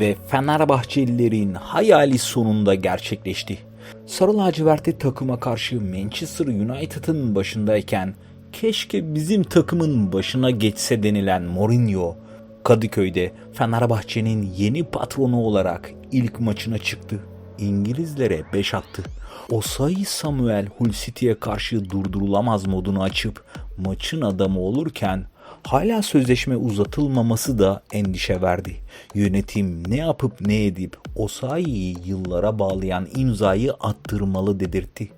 ve Fenerbahçelilerin hayali sonunda gerçekleşti. Sarı lacivertli takıma karşı Manchester United'ın başındayken keşke bizim takımın başına geçse denilen Mourinho Kadıköy'de Fenerbahçe'nin yeni patronu olarak ilk maçına çıktı. İngilizlere 5 attı. Osayi Samuel Hull City'ye karşı durdurulamaz modunu açıp maçın adamı olurken hala sözleşme uzatılmaması da endişe verdi. Yönetim ne yapıp ne edip Osayi'yi yıllara bağlayan imzayı attırmalı dedirtti.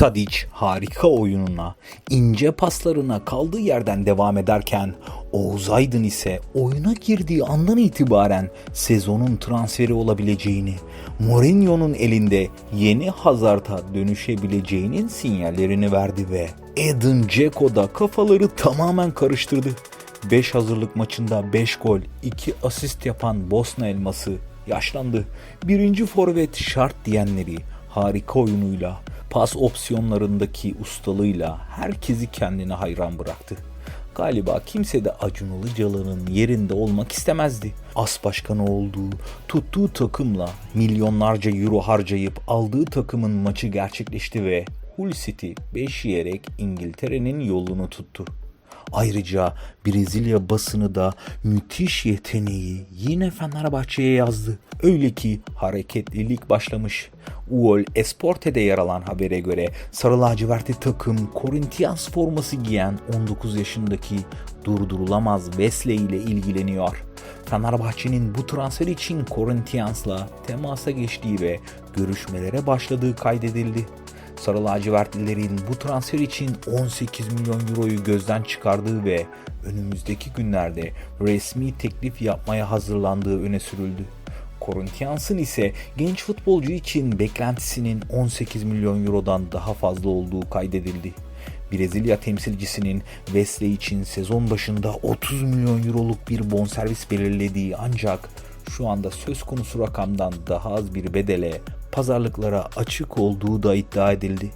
Tadic harika oyununa, ince paslarına kaldığı yerden devam ederken Oğuz Aydın ise oyuna girdiği andan itibaren sezonun transferi olabileceğini, Mourinho'nun elinde yeni Hazard'a dönüşebileceğinin sinyallerini verdi ve Edin Dzeko da kafaları tamamen karıştırdı. 5 hazırlık maçında 5 gol, 2 asist yapan Bosna elması yaşlandı. Birinci forvet şart diyenleri harika oyunuyla, pas opsiyonlarındaki ustalığıyla herkesi kendine hayran bıraktı. Galiba kimse de Acun Ilıcalı'nın yerinde olmak istemezdi. As başkanı olduğu, tuttuğu takımla milyonlarca euro harcayıp aldığı takımın maçı gerçekleşti ve Hull City 5 yiyerek İngiltere'nin yolunu tuttu. Ayrıca Brezilya basını da müthiş yeteneği yine Fenerbahçe'ye yazdı. Öyle ki hareketlilik başlamış. UOL Esporte'de yer alan habere göre Sarı lacivertli takım Corinthians forması giyen 19 yaşındaki durdurulamaz Wesley ile ilgileniyor. Fenerbahçe'nin bu transfer için Corinthians'la temasa geçtiği ve görüşmelere başladığı kaydedildi. Sarı lacivertlilerin bu transfer için 18 milyon euroyu gözden çıkardığı ve önümüzdeki günlerde resmi teklif yapmaya hazırlandığı öne sürüldü. Corinthians'ın ise genç futbolcu için beklentisinin 18 milyon eurodan daha fazla olduğu kaydedildi. Brezilya temsilcisinin Wesley için sezon başında 30 milyon euroluk bir bonservis belirlediği ancak şu anda söz konusu rakamdan daha az bir bedele pazarlıklara açık olduğu da iddia edildi.